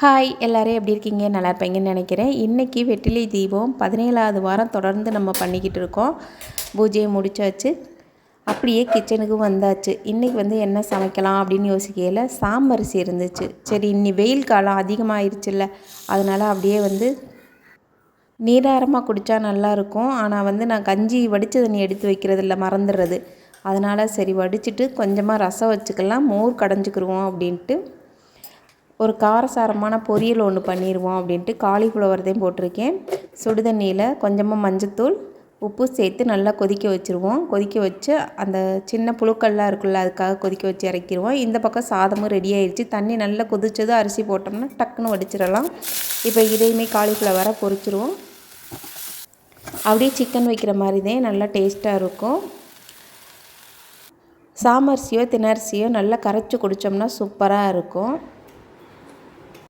Hi எல்லோரும் எப்படி இருக்கீங்க? நல்லா இருப்பீங்கன்னு நினைக்கிறேன். இன்றைக்கி வெற்றிலை தீபம் பதினேழாவது வாரம் தொடர்ந்து நம்ம பண்ணிக்கிட்டு இருக்கோம். பூஜையை முடிச்சாச்சு. அப்படியே கிச்சனுக்கு வந்தாச்சு. இன்றைக்கி வந்து என்ன சமைக்கலாம் அப்படின்னு யோசிக்கையில் சாம்பரிசி இருந்துச்சு. சரி இன்னி வெயில் காலம் அதிகமாகிருச்சுல்ல அதனால் அப்படியே வந்து நீராரமாக குடித்தா நல்லாயிருக்கும் ஆனால் வந்து நான் கஞ்சி வடித்த தண்ணி எடுத்து வைக்கிறதில்ல மறந்துடுறது. அதனால் சரி வடிச்சிட்டு கொஞ்சமாக ரசம் வச்சுக்கலாம். மோர் கடைஞ்சிக்கிருவோம் அப்படின்ட்டு ஒரு காரசாரமான பொரியல் ஒன்று பண்ணிடுவோம் அப்படின்ட்டு காலிஃப்ளவர்தையும் போட்டிருக்கேன். சுடுதண்ணியில் கொஞ்சமாக மஞ்சத்தூள் உப்பு சேர்த்து நல்லா கொதிக்க வச்சுருவோம். கொதிக்க வச்சு அந்த சின்ன புழுக்கள்லாம் இருக்குல்ல அதுக்காக கொதிக்க வச்சு இறக்கிடுவோம் இந்த பக்கம் சாதமும் ரெடி ஆயிடுச்சு தண்ணி நல்லா கொதிச்சதும் அரிசி போட்டோம்னா டக்குன்னு வடிச்சிடலாம். இப்போ இதையுமே காலிஃப்ளவரை பொரிச்சிருவோம். அப்படியே சிக்கன் வைக்கிற மாதிரி தான் நல்லா டேஸ்ட்டாக இருக்கும். சாமரிசியோ தினரிசியோ நல்லா கரைச்சி குடித்தோம்னா சூப்பராக இருக்கும்.